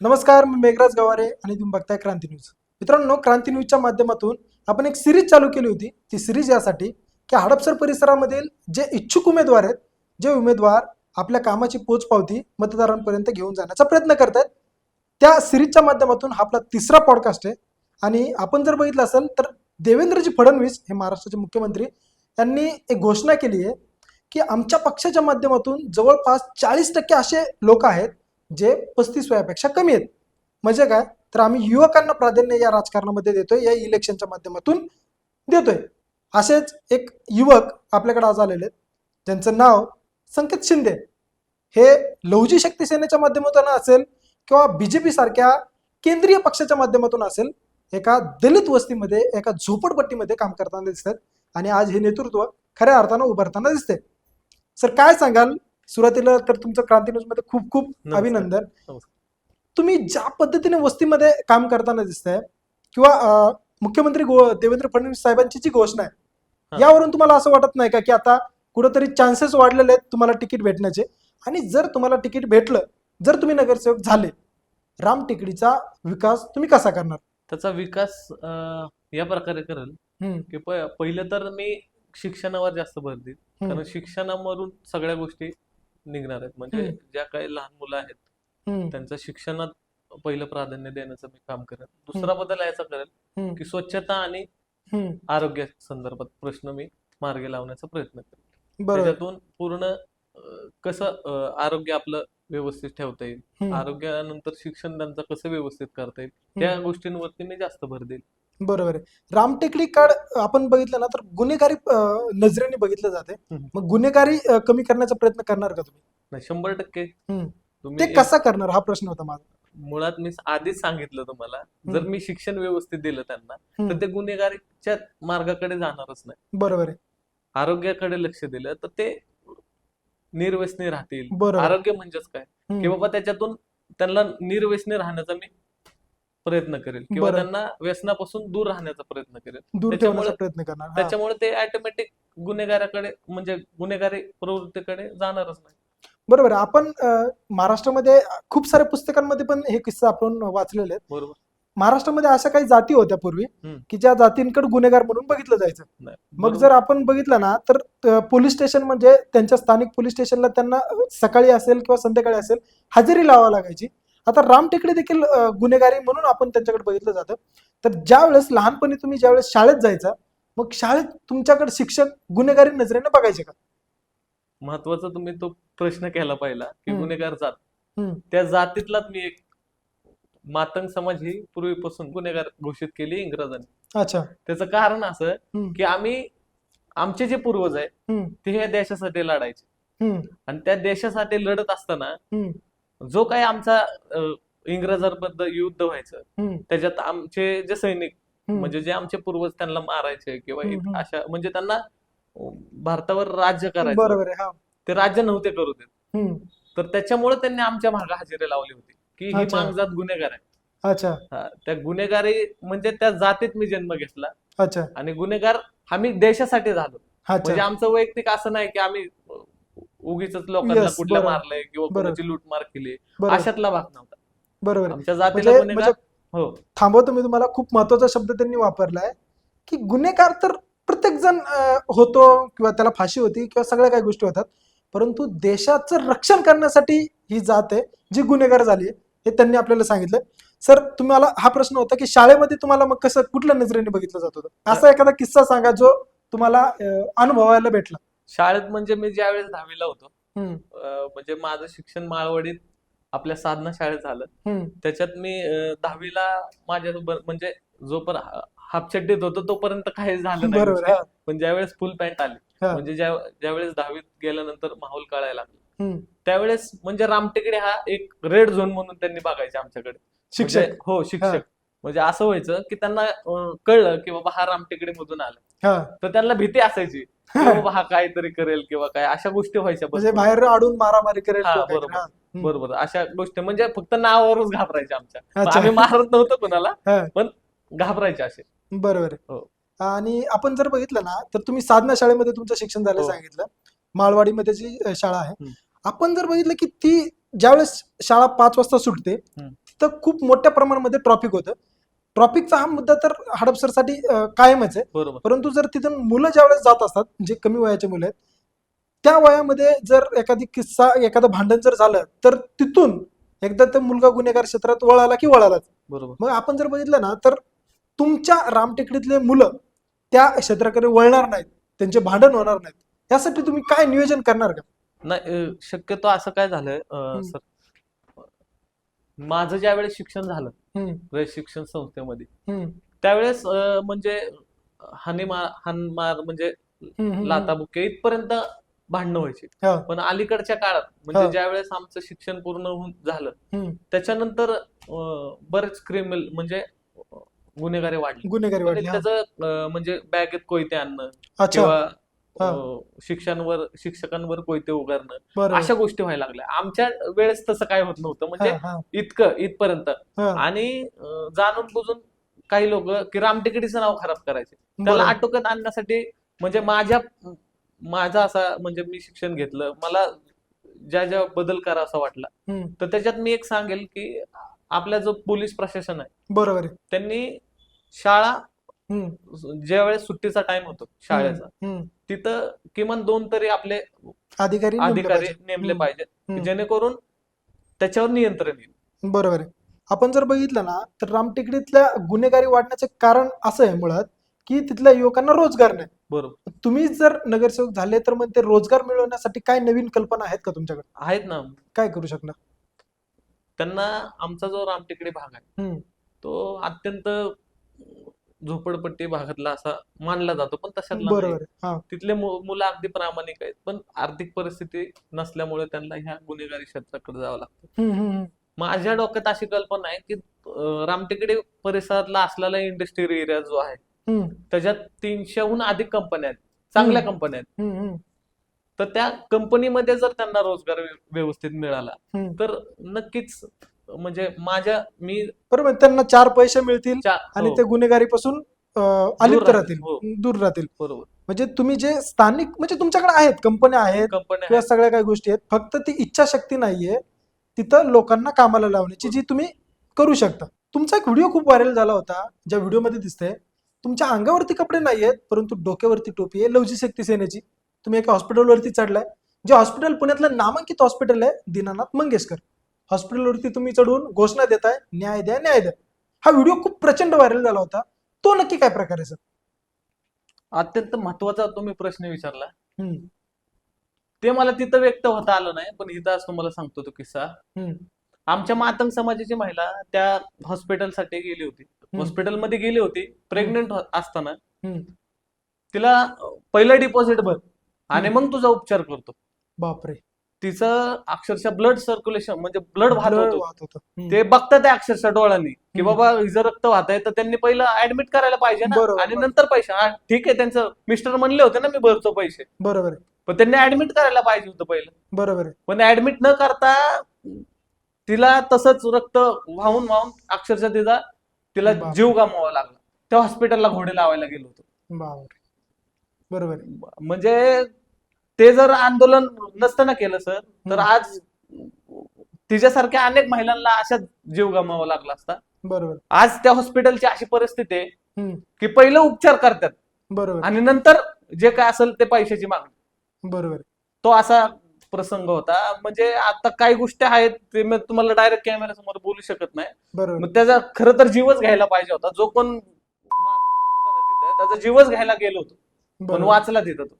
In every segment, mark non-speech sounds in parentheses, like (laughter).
नमस्कार मी मेघराज गवारे आणि तुम्ही बघताय क्रांती न्यूज. मित्रांनो क्रांती न्यूजच्या माध्यमातून आपण एक सिरीज चालू केली होती. ती सिरीज यासाठी की हडपसर परिसरामधील जे इच्छुक उमेदवार आहेत जे उमेदवार आपल्या कामाची पोचपावती मतदारांपर्यंत घेऊन जाण्याचा प्रयत्न करत आहेत त्या सिरीजच्या माध्यमातून हा आपला तिसरा पॉडकास्ट आहे. आणि आपण जर बघितलं असेल तर देवेंद्रजी फडणवीस हे महाराष्ट्राचे मुख्यमंत्री यांनी एक घोषणा केली आहे की आमच्या पक्षाच्या माध्यमातून जवळपास चाळीस टक्के असे लोक आहेत जे पस्तीस वयापेक्षा कमी आहेत. म्हणजे काय? तर आम्ही युवकांना प्राधान्य या राजकारणामध्ये देतोय या इलेक्शनच्या माध्यमातून देतोय. असेच एक युवक आपल्याकडे आज आलेले आहेत. ज्यांचं नाव संकेत शिंदे. हे लहुजी शक्ती सेनेच्या माध्यमातून असेल किंवा बीजेपी सारख्या केंद्रीय पक्षाच्या माध्यमातून असेल एका दलित वस्तीमध्ये एका झोपडपट्टीमध्ये काम करताना दिसतात. आणि आज हे नेतृत्व खऱ्या अर्थानं उभारताना दिसते सर काय सांगाल? सुरुवातीला तर तुमचं क्रांती न्यूजमध्ये खूप खूप. अभिनंदन. तुम्ही ज्या पद्धतीने वस्तीमध्ये काम करताना दिसतंय किंवा मुख्यमंत्री देवेंद्र फडणवीस साहेबांची जी घोषणा आहे. यावरून तुम्हाला असं वाटत नाही का की आता कुठंतरी चान्सेस वाढलेले आहेत तुम्हाला तिकीट भेटण्याचे आणि जर तुम्हाला तिकीट भेटलं जर तुम्ही नगरसेवक झाले राम टेकडीचा विकास तुम्ही कसा करणार त्याचा विकास या प्रकारे करेल की पहिलं तर मी शिक्षणावर जास्त भर हम्म, कारण शिक्षणावरून सगळ्या गोष्टी निघणार आहेत. म्हणजे. ज्या काही लहान मुलं आहेत त्यांचं शिक्षणात पहिलं प्राधान्य देण्याचं मी काम करेन. दुसरा बदल याचा करेल की स्वच्छता आणि. आरोग्या संदर्भात प्रश्न मी मार्गी लावण्याचा प्रयत्न करेन. बरोबर. त्याच्यातून पूर्ण कसं आरोग्य आपलं व्यवस्थित ठेवता येईल आरोग्यानंतर शिक्षण त्यांचं कसं व्यवस्थित करता येईल त्या गोष्टींवरती मी जास्त भर देईल बरोबर आहे रामटेकडी काळ आपण बघितलं ना तर गुन्हेगारी अं, नजरेने बघितलं जाते हम्म. मग गुन्हेगारी अं, कमी करण्याचा प्रयत्न करणार का तुम्ही नाही शंभर टक्के हम्म. तुम्ही ते कसा करणार हा प्रश्न होता माझा मुळात मी आधीच सांगितलं तुम्हाला जर हम्म. मी शिक्षण व्यवस्थित दिलं त्यांना हम्म. तर ते गुन्हेगारीच्या मार्गाकडे जाणारच नाही बरोबर आहे आरोग्याकडे लक्ष दिलं तर ते निर्व्यसनी राहतील बरोबर. आरोग्य म्हणजेच काय हम्म. की बाबा त्याच्यातून त्यांना निर्व्यसनी राहण्याचा मी प्रयत्न करेल किंवा बरं. त्यांना व्यसनापासून दूर राहण्याचा प्रयत्न करेल दूर त्याच्यामुळे- ठेवण्याचा प्रयत्न करणार हा. त्याच्यामुळे ते ऑटोमॅटिक गुन्हेगाराकडे म्हणजे गुन्हेगारी प्रवृत्तीकडे जाणारच नाही बरोबर आहे आपण अं, महाराष्ट्रामध्ये खूप साऱ्या पुस्तकांमध्ये पण हे किस्से आपण वाचलेले आहेत बरोबर महाराष्ट्रामध्ये अशा काही जाती होत्या पूर्वी हम्म. की ज्या जातींकडे गुन्हेगार म्हणून बघितलं जायचं नाही. मग बरोबर. जर आपण बघितलं ना तर अं, पोलीस स्टेशन म्हणजे त्यांच्या स्थानिक पोलीस स्टेशनला त्यांना अं, सकाळी असेल किंवा संध्याकाळी असेल हजेरी लावावी लागायची आता राम टेकडे देखील गुन्हेगारी म्हणून आपण त्यांच्याकडे बघितलं जातं तर ज्या वेळेस लहानपणी तुम्ही ज्यावेळेस शाळेत जायचा मग शाळेत तुमच्याकडे शिक्षक गुन्हेगारी नजरेने बघायचे का महत्त्वाचा तुम्ही तो प्रश्न केला पहिला की. गुन्हेगार जात. त्या जातीतलाच मी एक मातंग समाज ही पूर्वीपासून गुन्हेगार घोषित केली इंग्रजांनी अच्छा त्याचं कारण असं. की आम्ही आमचे जे पूर्वज आहे. ते ह्या देशासाठी लढायचे. आणि त्या देशासाठी लढत असताना. जो काही आमचा इंग्रजांबद्दल युद्ध व्हायचं. त्याच्यात आमचे जे सैनिक. म्हणजे जे आमचे पूर्वज त्यांना मारायचे किंवा. अशा म्हणजे त्यांना भारतावर राज्य करायचं बरोबर ते राज्य नव्हते करू देत. तर त्याच्यामुळे त्यांनी आमच्या मागे हजेरी लावली होती की ही. मागजात गुन्हेगार आहे अच्छा हा, त्या गुन्हेगारी म्हणजे त्या जातीत मी जन्म घेतला अच्छा आणि गुन्हेगार आम्ही देशासाठी झालो म्हणजे आमचं वैयक्तिक असं नाही की आम्ही उगीच लोकांना Yes, बरोबर. मारलंय किंवा बरोबर. कोणाची लूटमार केली बरोबर. अशातला भाग नव्हता. बरोबर. आमच्या जातीला म्हणजे गुन्हेगार म्हणजे हो. थांबवतो मी तुम्हाला खूप महत्त्वाचा शब्द त्यांनी वापरलाय की गुन्हेगार तर प्रत्येक जण अं, होतो किंवा त्याला फाशी होती किंवा सगळ्या काही गोष्टी होतात परंतु देशाचं रक्षण करण्यासाठी ही जात आहे जी गुन्हेगार झाली हे त्यांनी आपल्याला सांगितलं सर तुम्हाला हा प्रश्न होता की शाळेमध्ये तुम्हाला मग कसं कुठल्या नजरेने बघितलं जात होतं? असा एखादा किस्सा सांगा जो तुम्हाला अं, अनुभवायला भेटला. शाळेत म्हणजे मी ज्यावेळेस दहावीला होतो अं, म्हणजे माझं शिक्षण माळवडीत आपल्या साधना शाळेत झालं. त्याच्यात मी अं, दहावीला माझ्यासोबत म्हणजे जोपर्यंत हाफ चड्डीत होतो तोपर्यंत काही झालं नाही. बरोबर गोष्टी. हा, पण ज्यावेळेस फुल पॅन्ट आली हा. म्हणजे ज्या ज्यावेळेस दहावीत गेल्यानंतर माहोल कळायला लागला. हम्म. त्यावेळेस म्हणजे रामटेकडे हा एक रेड झोन म्हणून त्यांनी बघायचे आमच्याकडे. शिक्षक. म्हणजे- हो. शिक्षक. म्हणजे असं व्हायचं की त्यांना अं, कळलं की बाबा हा रामटेकडे मधून आला हा तर त्यांना भीती असायची (laughs) की बाबा हा काहीतरी करेल किंवा काय अशा गोष्टी व्हायच्या म्हणजे. बाहेर अडून मारामारी करेल हा, किंवा काहीतरी. बरोबर. हा. बरोबर अशा गोष्टी म्हणजे फक्त नावावरच घाबरायच्या आमच्या अच्छा. आम्ही मारत नव्हतो कोणाला हा. पण घाबरायचे असे बरोबर आहे हो. आणि आपण जर बघितलं ना तर तुम्ही साधना शाळेमध्ये तुमचं शिक्षण झालं हो. सांगितलं माळवाडीमध्ये जी अ, शाळा आहे हम्म. आपण जर बघितलं की ती ज्यावेळेस शाळा पाच वाजता सुटते हम्म. तर खूप मोठ्या प्रमाणामध्ये ट्रॉफिक होतं ट्रॉफिकचा हा मुद्दा तर हडपसरसाठी कायमच आहे. बरोबर. परंतु जर तिथून मुलं ज्यावेळेस जात असतात जे कमी वयाचे मुलं आहेत त्या वयामध्ये जर एखादी किस्सा एखादं भांडण जर झालं तर तिथून एकदा ते मुलगा गुन्हेगार क्षेत्रात वळाला की वळालाच. बरोबर. मग आपण जर बघितलं ना तर तुमच्या रामटेकडीतले मुलं त्या क्षेत्राकडे वळणार नाहीत त्यांचे भांडण होणार नाहीत. यासाठी तुम्ही काय नियोजन करणार का? नाही शक्यतो असं काय झालंय. सर माझं ज्या वेळेस शिक्षण झालं रयत शिक्षण संस्थेमध्ये त्यावेळेस म्हणजे हानीमार हानमार म्हणजे लाताबुक्के इथपर्यंत भांडणं व्हायची हा, पण अलीकडच्या काळात हा. म्हणजे ज्यावेळेस आमचं शिक्षण पूर्ण होऊन झालं. त्याच्यानंतर बरेच क्रिमिनल म्हणजे गुन्हेगारी वाढले गुन्हेगारी म्हणजे वाढली हा. त्याचं म्हणजे बॅगेत कोयते आणणं अच्छा किंवा हा. शिक्षणावर शिक्षकांवर कोयते उगारणं अशा गोष्टी व्हायला लागल्या. आमच्या वेळेस तसं काय होत नव्हतं. म्हणजे इतकं इथपर्यंत. आणि जाणून बुजून काही लोक की रामटेकडीचं नाव खराब करायचे. त्याला. आटोक्यात आणण्यासाठी म्हणजे माझ्या माझा असा म्हणजे मी शिक्षण घेतलं. मला ज्या ज्या बदल करा असा वाटला तर त्याच्यात मी एक सांगेल की आपला जो पोलीस प्रशासन आहे बरोबर आहे. त्यांनी शाळा ज्या वेळेस सुट्टीचा टाइम होतो शाळेचा. तिथं किमान दोन तरी आपले अधिकारी नेमले अधिकारी. नेमले. पाहिजे. जेणेकरून त्याच्यावर नियंत्रण येईल. बरोबर आहे. आपण जर बघितलं ना तर रामटेकडीतल्या गुन्हेगारी वाढण्याचे कारण असं आहे मुळात की तिथल्या युवकांना रोजगार नाही. बरोबर. तुम्ही जर नगरसेवक झाले तर मग ते रोजगार मिळवण्यासाठी काय नवीन कल्पना आहेत का तुमच्याकडे? आहेत ना. काय करू शकणार? त्यांना आमचा जो रामटेकडी भाग आहे तो अत्यंत झोपडपट्टी भागातला असा मानला जातो पण तशातला बरोबर हा. तिथले मु- मुलं अगदी प्रामाणिक आहेत पण आर्थिक परिस्थिती नसल्यामुळे त्यांना ह्या गुन्हेगारी क्षेत्राकडे जावं लागतं. हम्म, हम्म, हम्म. माझ्या डोक्यात अशी कल्पना आहे की अं, रामटेकडी परिसरातला असलेला इंडस्ट्रियल एरिया जो आहे हम्म, त्याच्यात तीनशेहून अधिक कंपन्या आहेत चांगल्या हम्म. कंपन्या आहेत. हम्म, हम्म, तर त्या कंपनीमध्ये जर त्यांना रोजगार व्य- व्यवस्थित मिळाला हम्म. तर नक्कीच म्हणजे माझ्या मी बरोबर. त्यांना चार पैसे मिळतील चा- आणि हो, ते गुन्हेगारीपासून अं, अलिप्त राहतील. हो. दूर राहतील. बरोबर. म्हणजे तुम्ही जे स्थानिक म्हणजे तुमच्याकडे आहेत कंपन्या आहेत कंपन्या किंवा सगळ्या काही गोष्टी आहेत फक्त ती इच्छाशक्ती नाहीये. तिथं लोकांना कामाला लावण्याची जी तुम्ही करू शकता. तुमचा एक व्हिडिओ खूप व्हायरल झाला होता ज्या व्हिडिओमध्ये दिसतंय. तुमच्या अंगावरती कपडे नाही आहेत परंतु डोक्यावरती टोपी आहे लवजी शक्ती सेनेची. तुम्ही एका हॉस्पिटलवरती चढलाय. जे हॉस्पिटल पुण्यातलं नामांकित हॉस्पिटल आहे दीनानाथ मंगेशकर. हॉस्पिटलवरती तुम्ही चढून घोषणा देताय न्याय द्या न्याय द्या. हा व्हिडिओ खूप प्रचंड व्हायरल झाला होता. तो नक्की काय प्रकार आहे सर? अत्यंत महत्त्वाचा तुम्ही प्रश्न विचारला. ते मला तिथं व्यक्त होता आलं नाही पण इथं आज तुम्हाला सांगतो तो किस्सा. आमच्या मातंग समाजाची महिला त्या हॉस्पिटलसाठी गेली होती. हॉस्पिटलमध्ये गेली होती प्रेग्नेंट असताना. हम्म. तिला पहिलं डिपॉझिट भर आणि मग तुझा उपचार करतो. बापरे. तिचं अक्षरशः ब्लड सर्क्युलेशन म्हणजे ब्लड वाहत Blood होतं. वाहत होतं. हम्म. ते बघतात अक्षरशः डोळ्यांनी की. बाबा हिचं रक्त वाहत आहे तर त्यांनी पहिलं ऍडमिट करायला पाहिजे ना. बरोबर, आणि. नंतर पैसे. हा, ठीक आहे त्यांचं मिस्टर म्हणले होते ना मी भरतो पैसे. बरोबर आहे. पण त्यांनी ऍडमिट करायला पाहिजे होतं पहिलं. बरोबर आहे. पण ऍडमिट न करता तिला तसंच रक्त वाहून वाहून अक्षरशः तिचा तिला बापरे. जीव गमवावा लागला. त्या हॉस्पिटलला घोडे लावायला गेलो होतो. बापरे. बरोबर आहे. म्हणजे ते जर आंदोलन नसतं ना केलं सर तर. आज तिच्यासारख्या अनेक महिलांना अशाच जीव गमवावा लागला असता. बरोबर. आज त्या हॉस्पिटलची अशी परिस्थिती आहे हम्म. की पहिलं उपचार करतात बरोबर. आणि नंतर जे काय असेल ते पैशाची मागणी. बरोबर. तो असा प्रसंग होता. म्हणजे आता काही गोष्टी आहेत ते मी तुम्हाला डायरेक्ट कॅमेरा समोर बोलू शकत नाही. बरोबर. मग त्याचा खरं तर जीवच घ्यायला पाहिजे होता. जो कोण होता ना तिथे, त्याचा जीवच घ्यायला गेलो होतो. पण बरोबर. वाचला तिथं तो.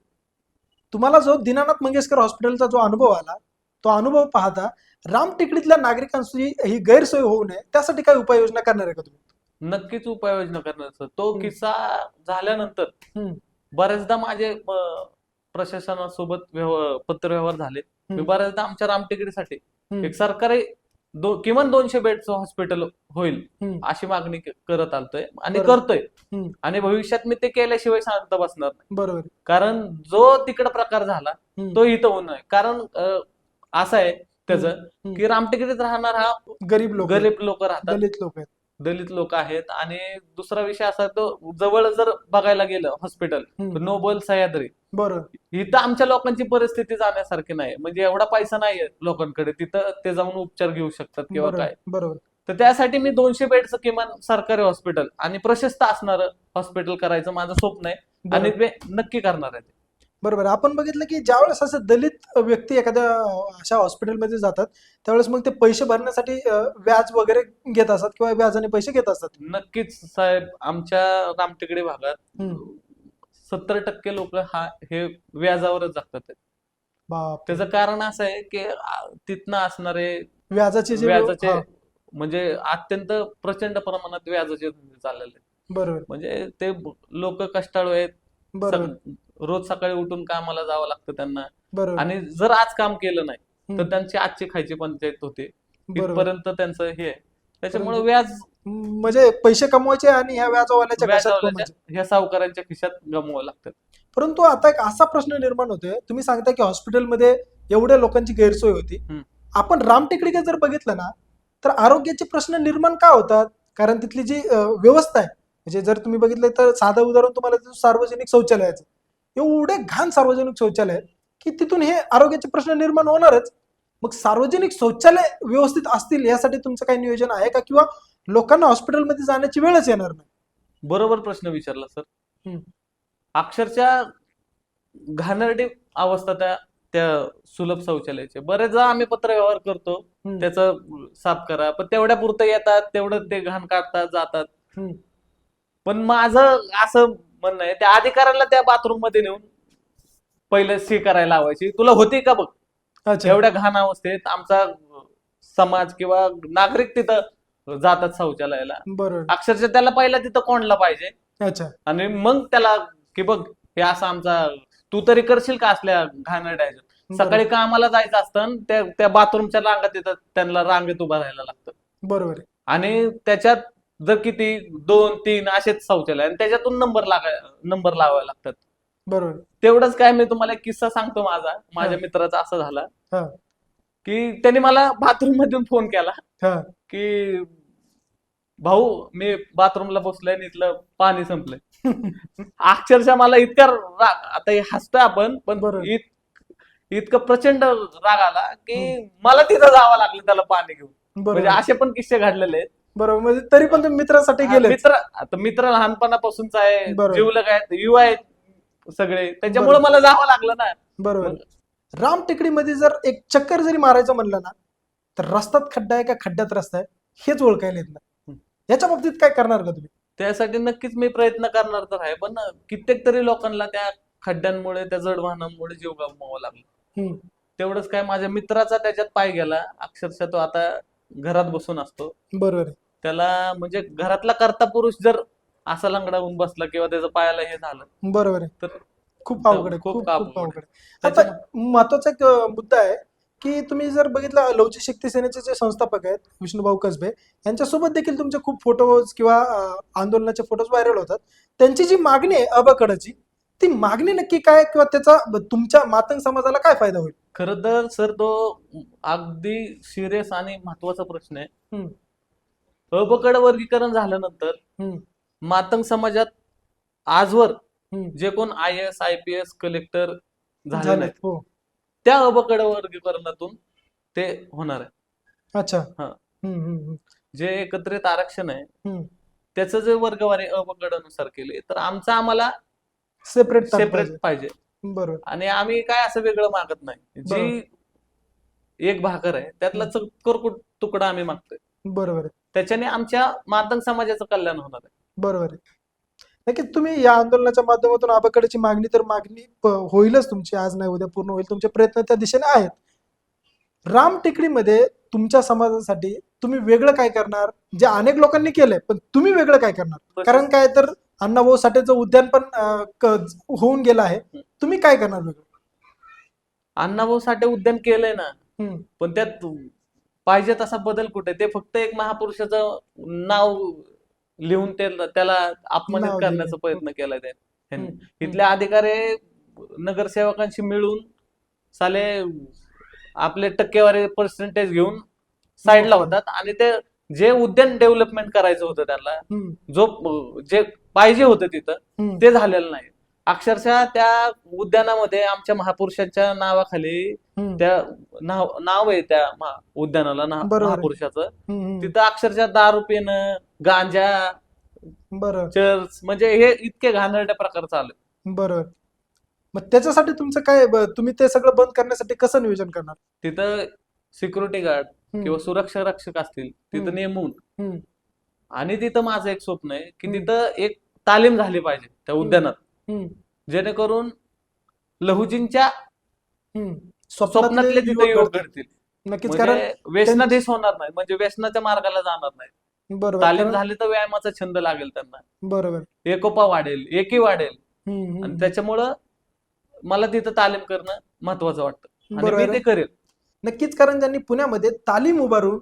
तुम्हाला जो दीनानाथ मंगेशकर हॉस्पिटलचा जो अनुभव आला तो अनुभव पाहता राम टेकडीतल्या नागरिकांची ही गैरसोय होऊ नये त्यासाठी काय उपाययोजना करणार आहे का तुम्ही नक्कीच उपाययोजना करणार सर तो. किस्सा झाल्यानंतर. बऱ्याचदा माझे प्रशासनासोबत व्यव- पत्रव्यवहार झाले मी. बऱ्याचदा आमच्या रामटेकडीसाठी. एक सरकारी दो किमान दोनशे बेडचं हॉस्पिटल होईल हम्म. अशी मागणी क- करत आलतोय आणि बरोबर. करतोय हम्म. आणि भविष्यात मी ते केल्याशिवाय शांत बसणार नाही बरोबर आहे. कारण जो तिकडे प्रकार झाला हम्म. तो इथं होऊ नये कारण अं, असं आहे त्याचं हम्म. की रामटेकडीत राहणार हा गरीब लोक गरीब लोक राहतात दलित लोक आहेत दलित लोक आहेत आणि दुसरा विषय असा तो जवळ जर बघायला गेलं हॉस्पिटल हम्म. नोबल सह्याद्री बरोबर इथं आमच्या लोकांची परिस्थिती जाण्यासारखी नाही. म्हणजे एवढा पैसा नाहीये लोकांकडे. तिथं ते जाऊन उपचार घेऊ शकतात किंवा बरोबर काय. बरोबर. तर त्यासाठी मी दोनशे बेडचं किमान सरकारी हॉस्पिटल आणि प्रशस्त असणारं हॉस्पिटल करायचं माझं स्वप्न आहे. आणि बरोबर. ते नक्की करणार आहे. बरोबर. आपण बघितलं की ज्यावेळेस असे दलित व्यक्ती एखाद्या अशा हॉस्पिटलमध्ये जातात त्यावेळेस मग ते पैसे भरण्यासाठी अं, व्याज वगैरे घेत असतात किंवा व्याजाने पैसे घेत असतात? नक्कीच साहेब. आमच्या रामटेकडी भागात हम्म. सत्तर टक्के लोक हा हे व्याजावरच जगतात बाप त्याचं कारण असं आहे की आ, तिथनं असणारे व्याजाचे जे व्याजाचे हा, म्हणजे अत्यंत प्रचंड प्रमाणात व्याजाचे धंदे चाललेले आहेत. बरोबर. म्हणजे ते लोक कष्टाळू आहेत. बरोबर. रोज सकाळी उठून कामाला जावं लागतं त्यांना. बरोबर. आणि जर आज काम केलं नाही तर. त्यांची आजची खायची पंचायत होते. बरोबर. इथपर्यंत त्यांचं हे आहे. त्याच्यामुळे व्याज म्हणजे पैसे कमवायचे आणि ह्या व्याजवाल्याच्या कमवायचे. ह्या सावकारांच्या खिशात गमवावं लागतात परंतु आता एक असा प्रश्न निर्माण होतोय. तुम्ही सांगता की हॉस्पिटलमध्ये एवढ्या लोकांची गैरसोय होती. हम्म. आपण रामटेकडीकडे जर बघितलं ना तर आरोग्याचे प्रश्न निर्माण का होतात? कारण तिथली जी अं, व्यवस्था आहे म्हणजे जर तुम्ही बघितलं तर साधं उदाहरण तुम्हाला देतो सार्वजनिक शौचालयाचं. एवढे घाण सार्वजनिक शौचालय आहेत की तिथून हे आरोग्याचे प्रश्न निर्माण होणारच. मग सार्वजनिक शौचालय व्यवस्थित असतील यासाठी तुमचं काही नियोजन आहे का? किंवा लोकांना हॉस्पिटलमध्ये जाण्याची वेळच येणार नाही? बरोबर प्रश्न विचारला सर. हम्म. अक्षरशः घाणेरडी अवस्था त्या त्या सुलभ शौचालयाचे. बरेचदा आम्ही पत्रव्यवहार करतो. त्याचं साफ करा पण तेवढ्या पुरतं येतात तेवढं ते घाण काढतात जातात. पण माझं असं म्हणणं आहे त्या अधिकाऱ्याला त्या बाथरूममध्ये नेऊन पहिलं सी करायला लावायची. तुला होती का बघ? अच्छा. एवढ्या घाण अवस्थेत आमचा समाज किंवा नागरिक तिथं जातात शौचालयाला. बरोबर. अक्षरशः त्याला पहिला तिथं कोणला पाहिजे. अच्छा. आणि मग त्याला की बघ हे असं आमचा तू तरी करशील का असल्या घाणेरड्याच्या सकाळी कामाला जायचं असतं आणि त्या त्या बाथरूमच्या रांगात तिथं त्यांना रांगेत उभं राहायला लागतं. बरोबर आहे. आणि त्याच्यात जर किती दोन तीन असेच शौचालय आणि त्याच्यातून नंबर लागाय नंबर लावावे लागतात. बरोबर. तेवढंच काय मी तुम्हाला एक किस्सा सांगतो माझा. माझ्या हा. मित्राचा असं झाला. हा. की त्यांनी मला बाथरूम मधून फोन केला. हा. की भाऊ मी बाथरूमला बसलोय आणि इथलं पाणी संपलंय. (laughs) अक्षरशः मला इतका राग आता हे हसतोय आपण पण बरोबर. इत- इतकं प्रचंड राग आला की मला तिथं जावं लागलं त्याला पाणी घेऊन. म्हणजे बरोबर असे पण किस्से घडलेले आहेत. बरोबर. म्हणजे तरी पण तुम्ही मित्रासाठी गेले मित्र आता मित्र लहानपणापासूनचा आहे. बरोबर. जीवलग आहेत युवा आहेत. सगळे. त्याच्यामुळे. मला जावं लागलं ना. बरोबर. राम टेकडीमध्ये जर एक चक्कर जरी मारायचं म्हणलं ना तर रस्त्यात खड्डा आहे का खड्ड्यात रस्ता आहे हेच ओळखायला येत नाही. याच्या बाबतीत काय करणार का तुम्ही? त्यासाठी नक्कीच मी प्रयत्न करणार तर आहे पण कित्येक तरी लोकांना त्या खड्ड्यांमुळे त्या जड वाहनांमुळे जीव गमवावा लागला. तेवढंच काय माझ्या मित्राचा त्याच्यात पाय गेला. अक्षरशः तो आता घरात बसून असतो. बरोबर. त्याला म्हणजे घरातला करता पुरुष जर असा लंगडा होऊन बसला किंवा त्याच्या पायाला हे झालं बरोबर आहे तर खूप अवघड आहे खूप खूप अवघड खूप आहे. अवघड आहे आता महत्त्वाचा एक अं, मुद्दा आहे की तुम्ही जर बघितलं लवचिक शक्ती सेनेचे जे संस्थापक आहेत विष्णुभाऊ कसबे यांच्यासोबत देखील तुमचे खूप फोटोज किंवा अं, आंदोलनाचे फोटोज व्हायरल होतात त्यांची जी मागणी आहे अबाकडची ती मागणी नक्की काय किंवा त्याचा तुमच्या मातंग समाजाला काय फायदा होईल खर तर सर तो अगदी सिरियस आणि महत्त्वाचा प्रश्न आहे हम्म. अबकड वर्गीकरण झाल्यानंतर हम्म. मातंग समाजात आजवर. जे कोण I S I P S collector झाले झाले नाहीत. हो. त्या अबकड वर्गीकरणातून ते होणार आहे. अच्छा. हा. हम्म, हम्म, हम्म. जे एकत्रित आरक्षण आहे हम्म. त्याचं जे वर्गवारी अबकडानुसार केले तर आमचं आम्हाला सेपरेट सेपरेट पाहिजे. बरोबर. आणि आम्ही काय असं वेगळं मागत नाही. जी एक भाकर आहे त्यातला चक्कर तुकडा आम्ही मागतोय. बरोबर आहे. त्याच्याने आमच्या मातंग समाजाचं कल्याण होणार आहे. बरोबर आहे. नक्कीच तुम्ही या आंदोलनाच्या माध्यमातून आबाकडेची मागणी तर मागणी होईलच तुमची आज नाही उद्या पूर्ण होईल तुमचे प्रयत्न त्या दिशेने आहेत. राम टेकडीमध्ये तुमच्या समाजासाठी तुम्ही वेगळं काय करणार? जे अनेक लोकांनी केलंय पण तुम्ही वेगळं काय करणार? कारण काय तर अण्णाभाऊ साठेचं उद्यान पण होऊन गेलं आहे. तुम्ही काय करणार वेगळं? अण्णाभाऊ साठे उद्यान केलंय ना पण त्यात पाहिजे तसा बदल कुठे? ते फक्त एक महापुरुषाचं नाव लिहून ते त्याला अपमानित नाव करण्याचा. प्रयत्न केलाय ते हम्म, इथले अधिकारी नगरसेवकांशी मिळून साले आपले टक्केवारी पर्सेंटेज घेऊन साईडला होतात आणि ते जे उद्यान डेव्हलपमेंट करायचं होतं त्यांना हम्म, जो जे पाहिजे होतं तिथं हम्म. ते झालेलं नाही अक्षरशः त्या उद्यानामध्ये आमच्या महापुरुषाच्या नावाखाली हम्म, त्या नाव नाव आहे त्या महा- उद्यानाला ना- बरोबर आहे. महापुरुषाचं हम्म, हम्म. तिथं अक्षरशः दारू पिणं गांजा बरं चर्च म्हणजे हे इतके घाणेरड्या प्रकार चालू आहे. बरोबर मग त्याच्यासाठी तुमचं काय ब- तुम्ही ते सगळं बंद करण्यासाठी कसं नियोजन करणार तिथं सिक्युरिटी गार्ड हम्म, किंवा सुरक्षा रक्षक असतील तिथं हम्म. नेमून हम्म, आणि तिथं माझं एक स्वप्न आहे की हम्म. तिथं एक तालीम झाली पाहिजे त्या. उद्यानात हम्म, जेणेकरून लहुजींच्या हम्म. स्वप्नातले तिथे युवक योग घडतील. घडतील नक्कीच कारण म्हणजे व्यसनाधीश होणार नाही म्हणजे व्यसनाच्या मार्गाला जाणार नाही बरोबर. तालीम झाली तर व्यायामाचा छंद लागेल त्यांना. बरोबर. एकोपा वाढेल एकी वाढेल. आणि हम्म. त्याच्यामुळं मला तिथं तालीम करणं महत्वाचं वाटतं. आणि बरोबर. मी ते करेल. नक्कीच कारण ज्यांनी पुण्यामध्ये तालीम उभारून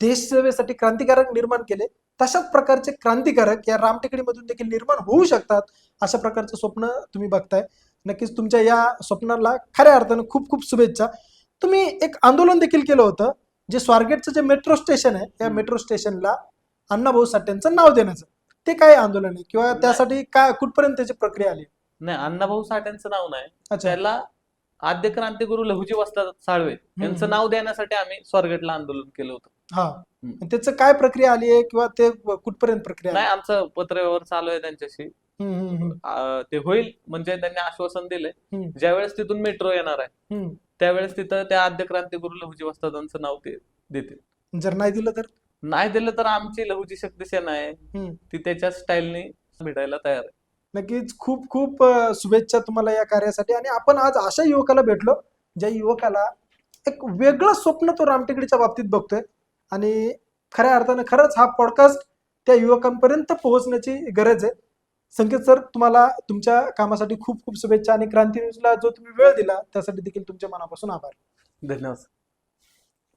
देश सेवेसाठी क्रांतिकारक निर्माण केले तशाच प्रकारचे क्रांतिकारक या रामटेकडीमधून देखील निर्माण होऊ शकतात अशा प्रकारचं स्वप्न तुम्ही बघताय. नक्कीच तुमच्या या स्वप्नाला खऱ्या अर्थानं खूप खूप शुभेच्छा. तुम्ही एक आंदोलन देखील केलं होतं. जे स्वारगेटचं जे मेट्रो स्टेशन आहे या हम्म. मेट्रो स्टेशनला अण्णाभाऊ साठ्यांचं नाव देण्याचं ते काय आंदोलन आहे किंवा त्यासाठी काय कुठपर्यंत त्याची प्रक्रिया आली नाही अण्णाभाऊ साठ्यांचं नाव नाही त्याला आद्य क्रांतिगुरु लहुजी वस्ताद साळवे यांचं. नाव देण्यासाठी आम्ही स्वारगेटला आंदोलन केलं होतं हा. त्याचं काय प्रक्रिया आली आहे किंवा ते कुठपर्यंत प्रक्रिया? नाही आमचं पत्रव्यवहार चालू आहे त्यांच्याशी ते होईल म्हणजे त्यांनी आश्वासन दिलंय हम्म. ज्यावेळेस तिथून मेट्रो येणार आहे. त्यावेळेस तिथं त्या आद्य क्रांतिगुरु लहुजी वस्तादांचं नाव ते देतील. जर नाही दिलं तर? नाही दिलं तर आमची लहुजी शक्ती सेना आहे. ती त्याच्या स्टाईलने भेटायला तयार आहे. नक्कीच खूप खूप शुभेच्छा तुम्हाला या कार्यासाठी. आणि आपण आज अशा युवकाला भेटलो ज्या युवकाला एक वेगळं स्वप्न तो रामटेकडीच्या बाबतीत बघतोय. आणि खऱ्या अर्थानं खरंच हा पॉडकास्ट त्या युवकांपर्यंत पोहोचण्याची गरज आहे. संकेत सर तुम्हाला तुमच्या कामासाठी खूप खूप शुभेच्छा आणि क्रांती न्यूजला जो तुम्ही वेळ दिला त्यासाठी देखील तुमच्या मनापासून आभार. धन्यवाद